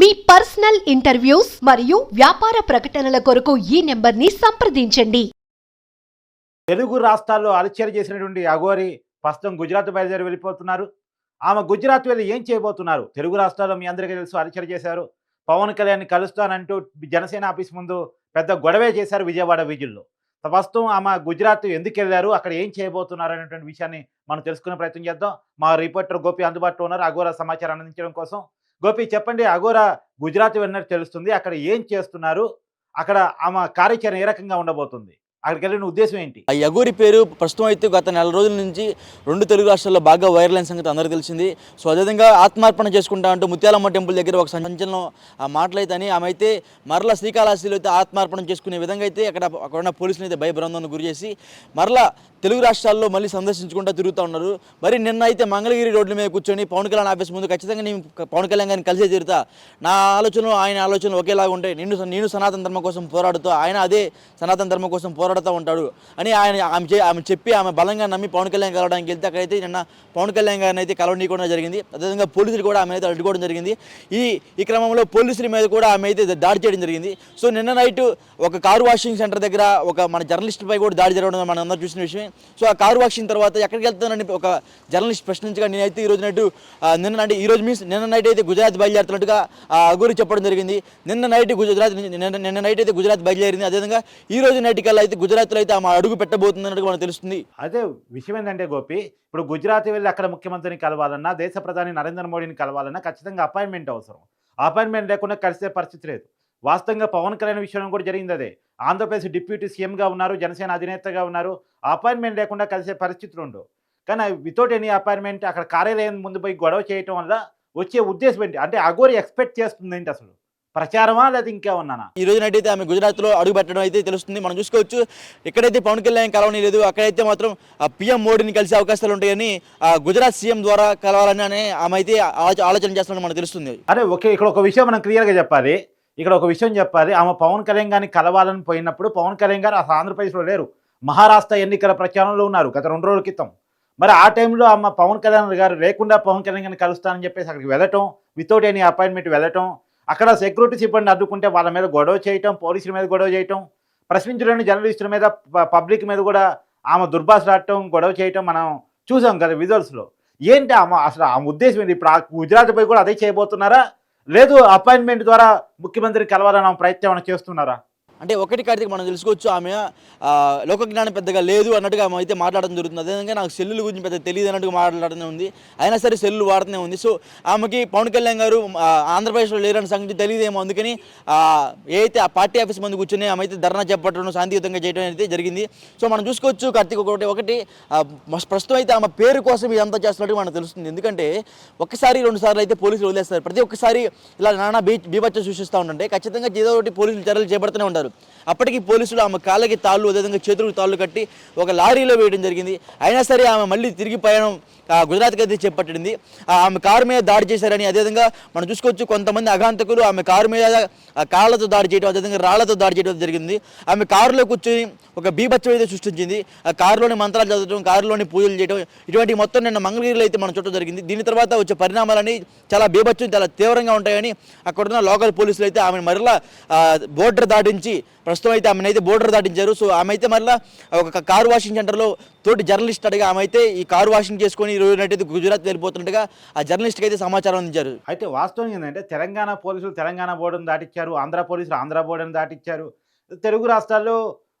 మీ personal interviews మరియు వ్యాపార ప్రకటనల కొరకు ఈ నెంబర్ని సంప్రదించండి. తెలుగు రాష్ట్రాల్లో అలచేరి చేసినటువంటి అఘోరి ప్రస్తుతం గుజరాత్ బయలుదేరి వెళ్ళిపోతున్నారు. ఆమె గుజరాత్ వెళ్ళి ఏం చేయబోతున్నారు? తెలుగు రాష్ట్రాల్లో మీ అందరికీ తెలుసు అలచేరి చేశారు. పవన్ కళ్యాణ్ కలుస్తానంటూ జనసేన ఆఫీస్ ముందు పెద్ద గొడవే చేశారు విజయవాడ వీధుల్లో ప్రస్తుతం ఆమె గుజరాత్ ఎందుకు వెళ్ళారు? అక్కడ ఏం చేయబోతున్నారు అనేటువంటి విషయాన్ని మనం తెలుసుకునే ప్రయత్నం చేద్దాం. మా రిపోర్టర్ గోపి అందుబాటులో ఉన్నారు. అఘోర సమాచారం అందించడం కోసం గోపి చెప్పండి అఘోరా గుజరాత్ వెళ్ళినట్టు తెలుస్తుంది. అక్కడ ఏం చేస్తున్నారు? అక్కడ ఆమె కార్యాచరణ ఏ రకంగా ఉండబోతుంది? అక్కడికి వెళ్ళిన ఉద్దేశం ఏంటి? ఆ యగూరి పేరు ప్రస్తుతం అయితే గత నెల రోజుల నుంచి రెండు తెలుగు రాష్ట్రాల్లో బాగా వైరల్ అయిన సంగతి అందరికీ తెలిసింది. సో అదేవిధంగా ఆత్మార్పణ చేసుకుంటా అంటూ ముత్యాలమ్మ టెంపుల్ దగ్గర ఒక సంచలనం ఆ మాటలైతే అని ఆమె అయితే మరలా శ్రీకాళహస్తిలో అయితే ఆత్మార్పణ చేసుకునే విధంగా అయితే అక్కడ అక్కడ ఉన్న పోలీసులు అయితే భయభ్రాంతానికి గురి చేసి మరలా తెలుగు రాష్ట్రాల్లో మళ్ళీ సందర్శించుకుంటూ తిరుగుతూ ఉన్నారు. మరి నిన్న అయితే మంగళగిరి రోడ్ల మీద కూర్చొని పవన్ కళ్యాణ్ ఆఫీస్ ముందు ఖచ్చితంగా నేను పవన్ కళ్యాణ్ గారిని కలిసే తీరుతా నా ఆలోచనలు ఆయన ఆలోచనలు ఒకేలాగా ఉంటాయి నేను నేను సనాతన ధర్మం కోసం పోరాడుతూ ఆయన అదే సనాతన ధర్మం కోసం పోరాడుతూ ఉంటాడు. అని ఆయన ఆమె ఆమె చెప్పి ఆమె బలంగా నమ్మి పవన్ కళ్యాణ్ కలవడానికి వెళ్తే అక్కడైతే నిన్న పవన్ కళ్యాణ్ గారిని అయితే కలవనీయకుండా జరిగింది. అదేవిధంగా పోలీసులు కూడా ఆమె అయితే అడ్డుకోవడం జరిగింది. ఈ ఈ క్రమంలో పోలీసుల మీద కూడా ఆమె అయితే దాడి చేయడం జరిగింది. సో నిన్న నైట్ ఒక కారు వాషింగ్ సెంటర్ దగ్గర ఒక మన జర్నలిస్ట్ పై కూడా దాడి జరగడం మనం అందరూ చూసిన విషయమే. సో ఆ కారు వాషింగ్ తర్వాత ఎక్కడికి వెళ్తానని ఒక జర్నలిస్ట్ ప్రశ్నించగా నేనైతే ఈ రోజు నైట్ నిన్న నైట్ ఈ రోజు మీన్స్ నిన్న నైట్ అయితే గుజరాత్ బయలుదేరుతున్నట్టుగా ఆ అగూరి చెప్పడం జరిగింది. నిన్న నైట్ గుజరాత్ నిన్న నిన్న నైట్ అయితే గుజరాత్ బయలుదేరింది. అదేవిధంగా ఈ రోజు నైట్ కల్లా అయితే గుజరాత్లో అయితే ఆమె అడుగు పెట్టబోతుంది అన్నట్టు మనకు తెలుస్తుంది. అదే విషయం ఏంటంటే గోపి ఇప్పుడు గుజరాత్ వెళ్ళి అక్కడ ముఖ్యమంత్రిని కలవాలన్నా దేశ ప్రధాని నరేంద్ర మోడీని కలవాలన్నా ఖచ్చితంగా అపాయింట్మెంట్ అవసరం. అపాయింట్మెంట్ లేకుండా కలిసే పరిస్థితి లేదు. వాస్తవంగా పవన్ కళ్యాణ్ విషయం కూడా జరిగింది అదే. ఆంధ్రప్రదేశ్ డిప్యూటీ సీఎంగా ఉన్నారు జనసేన అధినేతగా ఉన్నారు. అపాయింట్మెంట్ లేకుండా కలిసే పరిస్థితులు ఉండవు కానీ వితౌట్ ఎనీ అపాయింట్మెంట్ అక్కడ కార్యాలయం ముందు పోయి గొడవ చేయటం వల్ల వచ్చే ఉద్దేశం ఏంటి? అంటే అగోరి ఎక్స్పెక్ట్ చేస్తుంది ఏంటి అసలు? ప్రచారమా లేదా ఇంకా ఉన్నానా ఈ రోజు అయితే ఆమె గుజరాత్లో అడుగు పెట్టడం అయితే తెలుస్తుంది. మనం చూసుకోవచ్చు ఎక్కడైతే పవన్ కళ్యాణ్ కలవని లేదు అక్కడైతే మాత్రం పిఎం మోడీని కలిసే అవకాశాలు ఉంటాయని ఆ గుజరాత్ సీఎం ద్వారా కలవాలని అనే ఆమె అయితే ఆలోచ- ఆలోచన చేస్తున్నట్టు మనకు తెలుస్తుంది. అరే ఓకే ఇక్కడ ఒక విషయం మనం క్లియర్గా చెప్పాలి. ఇక్కడ ఒక విషయం చెప్పాలి. ఆమె పవన్ కళ్యాణ్ గారిని కలవాలని పోయినప్పుడు పవన్ కళ్యాణ్ గారు అసలు ఆంధ్రప్రదేశ్లో లేరు. మహారాష్ట్ర ఎన్నికల ప్రచారంలో ఉన్నారు గత రెండు రోజుల క్రితం. మరి ఆ టైంలో ఆమె పవన్ కళ్యాణ్ గారు లేకుండా పవన్ కళ్యాణ్ గారిని కలుస్తానని చెప్పేసి అక్కడికి వెళ్ళటం వితౌట్ ఎనీ అపాయింట్మెంట్ వెళ్ళటం అక్కడ సెక్యూరిటీ సిబ్బంది అడ్డుకుంటే వాళ్ళ మీద గొడవ చేయటం పోలీసుల మీద గొడవ చేయటం ప్రశ్నించలేని జర్నలిస్టుల మీద పబ్లిక్ మీద కూడా ఆమె దుర్భాషలాడటం గొడవ చేయటం మనం చూసాం కదా విజువల్స్లో ఏంటి ఆమె అసలు ఆమె ఉద్దేశం ఏంటి? ఇప్పుడు ఆ కూడా అదే చేయబోతున్నారా? లేదు అపాయింట్మెంట్ ద్వారా ముఖ్యమంత్రిని కలవాలని ఆమె ప్రయత్నం ఏమైనా చేస్తున్నారా? అంటే ఒకటి కార్తీక్ మనం తెలుసుకోవచ్చు ఆమె ఆ, లోక జ్ఞానం పెద్దగా లేదు అన్నట్టుగా ఆమె అయితే మాట్లాడడం జరుగుతుంది. అదేవిధంగా నాకు సెల్లుల గురించి పెద్ద తెలియదు అన్నట్టుగా మాట్లాడటమే ఉంది. అయినా సరే సెల్లు వాడుతూనే ఉంది. సో ఆమెకి పవన్ కళ్యాణ్ గారు ఆంధ్రప్రదేశ్లో లేరని సంగతి తెలియదేమో. అందుకని ఏదైతే ఆ పార్టీ ఆఫీస్ ముందు కూర్చొని ఆమె అయితే ధర్నా చేపట్టడం శాంతియుతంగా చేయడం అయితే జరిగింది. సో మనం చూసుకోవచ్చు కార్తీక్ ఒకటి ఒకటి ప్రస్తుతం అయితే ఆమె పేరు కోసం ఇదంతా చేస్తున్నట్టు మనకు తెలుస్తుంది. ఎందుకంటే ఒకసారి రెండు సార్లు అయితే పోలీసులు వదిలేస్తారు. ప్రతి ఒక్కసారి ఇలా నానా బీ బీభత్సం సృష్టిస్తూ ఉంటుంటే ఖచ్చితంగా ఏదో ఒకటి పోలీసులు చర్యలు చేపడుతూనే ఉంటారు. అప్పటికి పోలీసులు ఆమె కాళ్ళకి తాళ్ళు అదేవిధంగా చేతులకు తాళ్ళు కట్టి ఒక లారీలో వేయడం జరిగింది. అయినా సరే ఆమె మళ్ళీ తిరిగి ప్రయాణం గుజరాత్కి అయితే చేపట్టింది. ఆ, ఆమె కారు మీద దాడి చేశారని అదేవిధంగా మనం చూసుకోవచ్చు కొంతమంది అఘాంతకులు ఆమె కారు మీద కాళ్ళతో దాడి చేయడం అదేవిధంగా రాళ్ళతో దాడి చేయడం జరిగింది. ఆమె కారులో కూర్చొని ఒక బీభత్సం అయితే సృష్టించింది. ఆ కారులోని మంత్రాలు చదవడం కారులోని పూజలు చేయడం ఇటువంటి మొత్తం నిన్న మంగళగిరిలో అయితే మనం చూడటం జరిగింది. దీని తర్వాత వచ్చే పరిణామాలని చాలా బీభత్సం చాలా తీవ్రంగా ఉంటాయని అక్కడున్న లోకల్ పోలీసులు అయితే ఆమెను మరలా బోర్డర్ దాటించి ప్రస్తుతం అయితే ఆమెను అయితే బోర్డర్ దాటించారు. సో ఆమె అయితే మరలా ఒక కారు వాషింగ్ సెంటర్లో తోటి జర్నలిస్ట్ అడిగా. ఆమె అయితే ఈ కారు వాషింగ్ చేసుకొని ఈ రోజు అయితే గుజరాత్ వెళ్ళిపోతున్నట్టుగా ఆ జర్నలిస్ట్కి అయితే సమాచారం అందించారు. అయితే వాస్తవం ఏంటంటే తెలంగాణ పోలీసులు తెలంగాణ బోర్డును దాటిచ్చారు. ఆంధ్ర పోలీసులు ఆంధ్ర బోర్డును దాటిచ్చారు. తెలుగు రాష్ట్రాల్లో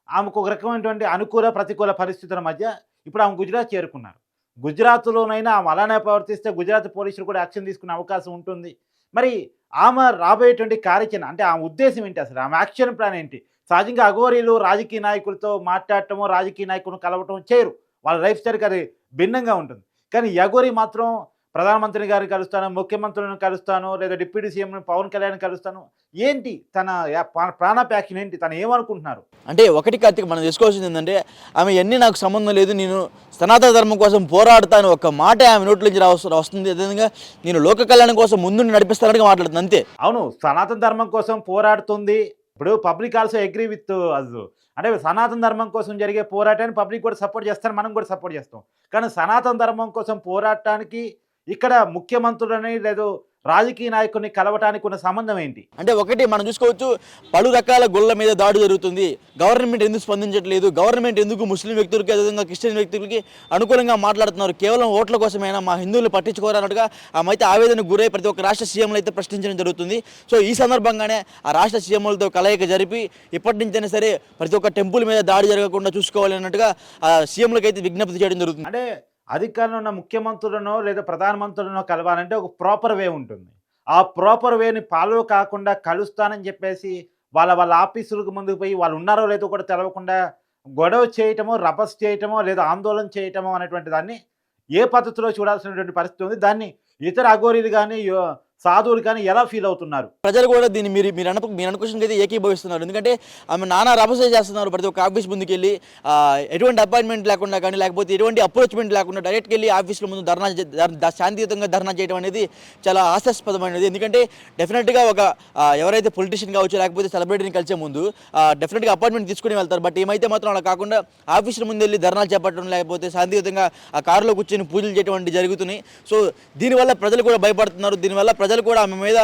ఆమెకు ఒక రకమైనటువంటి అనుకూల ప్రతికూల పరిస్థితుల మధ్య ఇప్పుడు ఆమె గుజరాత్ చేరుకున్నారు. గుజరాత్లోనైనా ఆమె అలానే ప్రవర్తిస్తే గుజరాత్ పోలీసులు కూడా యాక్షన్ తీసుకునే అవకాశం ఉంటుంది. మరి ఆమె రాబోయేటువంటి కార్యాచరణ అంటే ఆమె ఉద్దేశం ఏంటి అసలు? ఆమె యాక్షన్ ప్లాన్ ఏంటి? సహజంగా అఘోరీలు రాజకీయ నాయకులతో మాట్లాడటము రాజకీయ నాయకులను కలవటం చేయరు. వాళ్ళ లైఫ్ స్టైల్కి అది భిన్నంగా ఉంటుంది. కానీ యగోరి మాత్రం ప్రధానమంత్రి గారిని కలుస్తాను ముఖ్యమంత్రులను కలుస్తాను లేదా డిప్యూటీ సీఎం పవన్ కళ్యాణ్ కలుస్తాను. ఏంటి తన యా- ప్రా- ప్రాణాప్యాక్షన్ ఏంటి? తను ఏమనుకుంటున్నారు? అంటే ఒకటి కార్తీక్ మనం తెలుసుకోవాల్సింది ఏంటంటే ఆమె ఎన్ని నాకు సంబంధం లేదు నేను సనాతన ధర్మం కోసం పోరాడుతాను ఒక మాట ఆమె నోట్ల నుంచి వస్తుంది అదేవిధంగా నేను లోక కళ్యాణం కోసం ముందు నడిపిస్తానని మాట్లాడుతుంది అంతే. అవును సనాతన ధర్మం కోసం పోరాడుతుంది. ఇప్పుడు public also agree with us. అంటే సనాతన ధర్మం కోసం జరిగే పోరాటాన్ని పబ్లిక్ కూడా సపోర్ట్ చేస్తారు మనం కూడా సపోర్ట్ చేస్తాం. కానీ సనాతన ధర్మం కోసం పోరాటానికి ఇక్కడ ముఖ్యమంత్రులని లేదు రాజకీయ నాయకుడిని కలవటానికి ఉన్న సంబంధం ఏంటి? అంటే ఒకటి మనం చూసుకోవచ్చు పలు రకాల గుళ్ళ మీద దాడి జరుగుతుంది. గవర్నమెంట్ ఎందుకు స్పందించట్లేదు? గవర్నమెంట్ ఎందుకు ముస్లిం వ్యక్తులకి అదేవిధంగా క్రిస్టియన్ వ్యక్తులకి అనుకూలంగా మాట్లాడుతున్నారు? కేవలం ఓట్ల కోసమైనా మా హిందువులు పట్టించుకోరన్నట్టుగా ఆమె ఆవేదనకు గురై ప్రతి ఒక్క రాష్ట్ర సీఎంలు అయితే ప్రశ్నించడం జరుగుతుంది. సో ఈ సందర్భంగానే ఆ రాష్ట్ర సీఎంలతో కలయిక జరిపి ఇప్పటి నుంచైనా సరే ప్రతి ఒక్క టెంపుల్ మీద దాడి జరగకుండా చూసుకోవాలి అన్నట్టుగా ఆ సీఎంలకు అయితే విజ్ఞప్తి చేయడం జరుగుతుంది. అంటే అధికారంలో ఉన్న ముఖ్యమంత్రులనో లేదా ప్రధానమంత్రులనో కలవాలంటే ఒక ప్రాపర్ వే ఉంటుంది. ఆ ప్రాపర్ వేని ఫాలో కాకుండా కలుస్తానని చెప్పేసి వాళ్ళ వాళ్ళ ఆఫీసులకు ముందుకు పోయి వాళ్ళు ఉన్నారో లేదో కూడా తెలవకుండా గొడవ చేయటమో రభస్ చేయటమో లేదా ఆందోళన చేయటమో అనేటువంటి దాన్ని ఏ పద్ధతిలో చూడాల్సినటువంటి పరిస్థితి ఉంది. దాన్ని ఇతర అఘోరీలు కానీ యో- సాధువులు కానీ ఎలా ఫీల్ అవుతున్నారు? ప్రజలు కూడా దీన్ని మీరు మీరు అనుకు మీరు అనుకున్న అయితే ఏకీభవిస్తున్నారు. ఎందుకంటే ఆమె నానా రభసే చేస్తున్నారు ప్రతి ఒక్క ఆఫీస్ ముందుకు వెళ్ళి ఎటువంటి అపాయింట్మెంట్ లేకుండా కానీ లేకపోతే ఎటువంటి అప్రోచ్మెంట్ లేకుండా డైరెక్ట్కి వెళ్ళి ఆఫీసుల ముందు ధర్నా శాంతియుతంగా ధర్నా చేయడం అనేది చాలా ఆశాస్పదమైనది ఎందుకంటే డెఫినెట్గా ఒక ఎవరైతే పొలిటీషియన్ కావచ్చు లేకపోతే సెలబ్రిటీని కలిసే ముందు డెఫినెట్గా అపాయింట్మెంట్ తీసుకుని వెళ్తారు. బట్ ఏమైతే మాత్రం అలా కాకుండా ఆఫీసుల ముందు వెళ్ళి ధర్నాలు చేపట్టడం లేకపోతే శాంతియుతంగా ఆ కారులో కూర్చొని పూజలు చేయడం జరుగుతున్నాయి. సో దీనివల్ల ప్రజలు కూడా భయపడుతున్నారు. దీనివల్ల ప్రజలు కూడా ఆమె మీద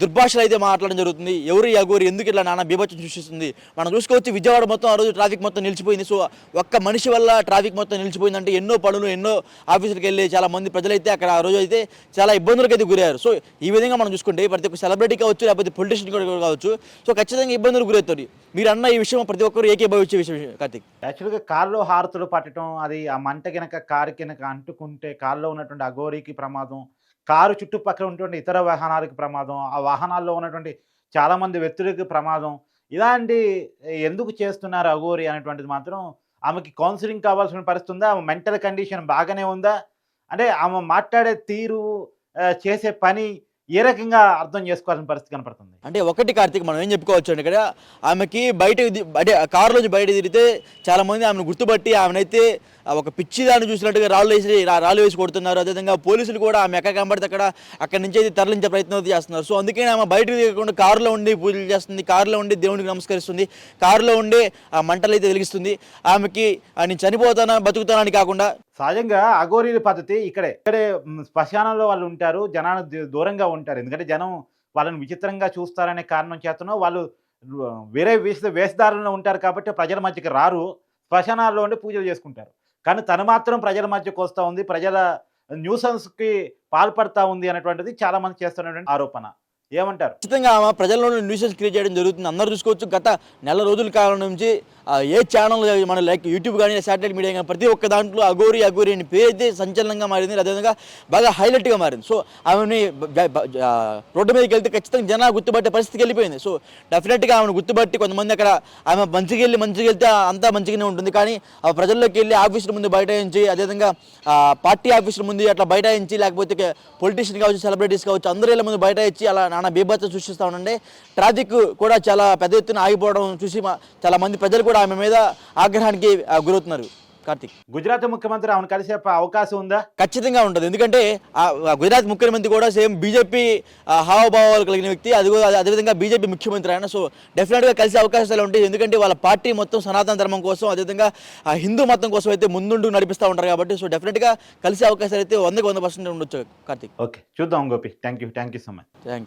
దుర్భాషలు అయితే మాట్లాడడం జరుగుతుంది. ఎవరు ఈ ఎందుకు ఇట్లా నానా బీభత్సం సృష్టిస్తుంది? మనం చూసుకోవచ్చు విజయవాడ మొత్తం ఆ రోజు ట్రాఫిక్ మొత్తం నిలిచిపోయింది. సో ఒక్క మనిషి వల్ల ట్రాఫిక్ మొత్తం నిలిచిపోయిందంటే ఎన్నో పనులు ఎన్నో ఆఫీసులకు వెళ్ళి చాలా మంది ప్రజలైతే అక్కడ ఆ రోజు అయితే చాలా ఇబ్బందులకు అయితే గురయ్యారు. సో ఈ విధంగా మనం చూసుకుంటే ప్రతి ఒక్క సెలబ్రిటీ కావచ్చు లేకపోతే పొలిటీషియన్ కూడా కావచ్చు సో ఖచ్చితంగా ఇబ్బందులు గురవుతుంది మీరు అన్న ఈ విషయం ప్రతి ఒక్కరు ఏకీభవించే విషయం కార్తీక్. యాక్చువల్గా కారులో హారతులు పట్టడం అది ఆ మంట కనుక కారు కనుక అంటుకుంటే కారులో ఉన్నటువంటి అఘోరీకి ప్రమాదం కారు చుట్టుపక్కల ఉన్నటువంటి ఇతర వాహనాలకు ప్రమాదం ఆ వాహనాల్లో ఉన్నటువంటి చాలామంది వ్యక్తులకు ప్రమాదం. ఇలాంటి ఎందుకు చేస్తున్నారు అఘోరి అనేటువంటిది మాత్రం ఆమెకి కౌన్సిలింగ్ కావాల్సిన పరిస్థితి ఉందా? ఆమె మెంటల్ కండిషన్ బాగానే ఉందా? అంటే ఆమె మాట్లాడే తీరు చేసే పని ఏ రకంగా అర్థం చేసుకోవాల్సిన పరిస్థితి కనపడుతుంది? అంటే ఒకటి కార్తీక్ మనం ఏం చెప్పుకోవచ్చు అండి ఇక్కడ ఆమెకి బయట అంటే కారులోంచి బయట తిరిగితే చాలామంది ఆమెను గుర్తుపట్టి ఆమెనైతే ఒక పిచ్చి దాన్ని చూసినట్టుగా రాళ్ళు వేసి రాళ్ళు వేసి కొడుతున్నారు. అదేవిధంగా పోలీసులు కూడా ఆమె ఎక్కడ కనబడితే అక్కడ అక్కడి నుంచి అయితే తరలించే ప్రయత్నం అయితే చేస్తున్నారు. సో అందుకే ఆమె బయటకు తిరగకుండా కారులో ఉండి పూజలు చేస్తుంది. కారులో ఉండి దేవునికి నమస్కరిస్తుంది. కారులో ఉండే ఆ మంటలు అయితే వెలిగిస్తుంది. ఆమెకి ఆయన నేను చనిపోతానా బతుకుతానా అని కాకుండా సహజంగా అఘోరీల పద్ధతి ఇక్కడే. ఇక్కడే శ్మశానంలో వాళ్ళు ఉంటారు. జనాలు దూ- దూరంగా ఉంటారు. ఎందుకంటే జనం వాళ్ళని విచిత్రంగా చూస్తారనే కారణం చేతనో వాళ్ళు వేరే వేష వేషధారణలో ఉంటారు కాబట్టి ప్రజల మధ్యకి రారు. శ్మశానాల్లో ఉండి పూజలు చేసుకుంటారు. కానీ తను మాత్రం ప్రజల మధ్యకు వస్తూ ఉంది. ప్రజల న్యూసెన్స్కి పాల్పడతా ఉంది అనేటువంటిది చాలామంది చేస్తున్నటువంటి ఆరోపణ. ఏమంటారు? ఖచ్చితంగా ఆమె ప్రజల్లో న్యూసెస్ క్రియేట్ చేయడం జరుగుతుంది. అందరూ చూసుకోవచ్చు. గత నెల రోజుల కాలం నుంచి ఏ ఛానల్ మన లైక్ యూట్యూబ్ కానీ శాటిలైట్ మీడియా కానీ ప్రతి ఒక్క దాంట్లో అగోరి అగోరి అని పేరు అయితే సంచలనంగా మారింది. అదేవిధంగా బాగా హైలైట్గా మారింది. సో ఆమెని రోడ్డు మీదకి వెళ్తే ఖచ్చితంగా జనాలు గుర్తుపట్టే పరిస్థితికి వెళ్ళిపోయింది. సో డెఫినెట్గా ఆమెను గుర్తుపట్టి కొంతమంది అక్కడ ఆమె మంచిగా వెళ్ళి మంచిగా వెళ్తే అంతా మంచిగానే ఉంటుంది. కానీ ఆ ప్రజల్లోకి వెళ్ళి ఆఫీసుల ముందు బైఠాయించి అదేవిధంగా పార్టీ ఆఫీసుల ముందు అట్లా బైఠాయించి లేకపోతే పొలిటీషియన్ కావచ్చు సెలబ్రిటీస్ కావచ్చు అందరూ ముందు ముందు ఇచ్చి అలా నానా బీభత్సం సృష్టిస్తూ ఉండండి. ట్రాఫిక్ కూడా చాలా పెద్ద ఎత్తున ఆగిపోవడం చూసి చాలా మంది ప్రజలు కూడా ఆమె మీద ఆగ్రహానికి గురవుతున్నారు. కార్తిక్. గుజరాత్ ముఖ్యమంత్రి ఆమెను కలిసే అవకాశం ఉందా? ఖచ్చితంగా ఉంటుంది ఎందుకంటే గుజరాత్ ముఖ్యమంత్రి కూడా సేమ్ బీజేపీ హావభావాలు కలిగిన వ్యక్తి. అది అదేవిధంగా బీజేపీ ముఖ్యమంత్రి ఆయన. సో డెఫినెట్గా కలిసే అవకాశాలు ఉంటాయి. ఎందుకంటే వాళ్ళ పార్టీ మొత్తం సనాతన ధర్మం కోసం అదేవిధంగా హిందూ మతం కోసం అయితే ముందుండు నడిపిస్తూ ఉంటారు కాబట్టి సో డెఫినెట్గా కలిసే అవకాశాలు అయితే వందకు వంద పర్సెంట్ ఉండొచ్చు కార్తిక్. ఓకే. చూద్దాం Gopi. Thank you thank you so much. Thank